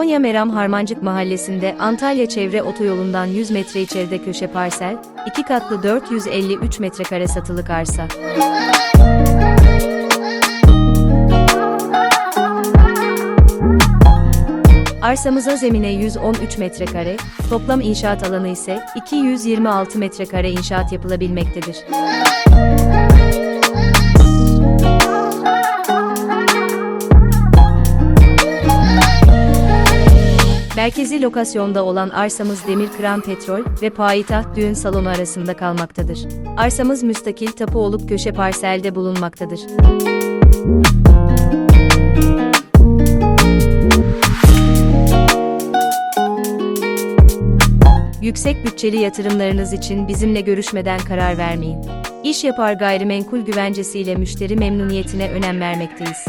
Konya Meram Harmancık Mahallesi'nde Antalya Çevre Otoyolu'ndan 100 metre içeride köşe parsel, 2 katlı 453 metrekare satılık arsa. Arsamıza zemine 113 metrekare, toplam inşaat alanı ise 226 metrekare inşaat yapılabilmektedir. Merkezi lokasyonda olan arsamız Demir Kıran Petrol ve Payitaht Düğün Salonu arasında kalmaktadır. Arsamız müstakil tapu olup köşe parselde bulunmaktadır. Yüksek bütçeli yatırımlarınız için bizimle görüşmeden karar vermeyin. İş yapar gayrimenkul güvencesiyle müşteri memnuniyetine önem vermekteyiz.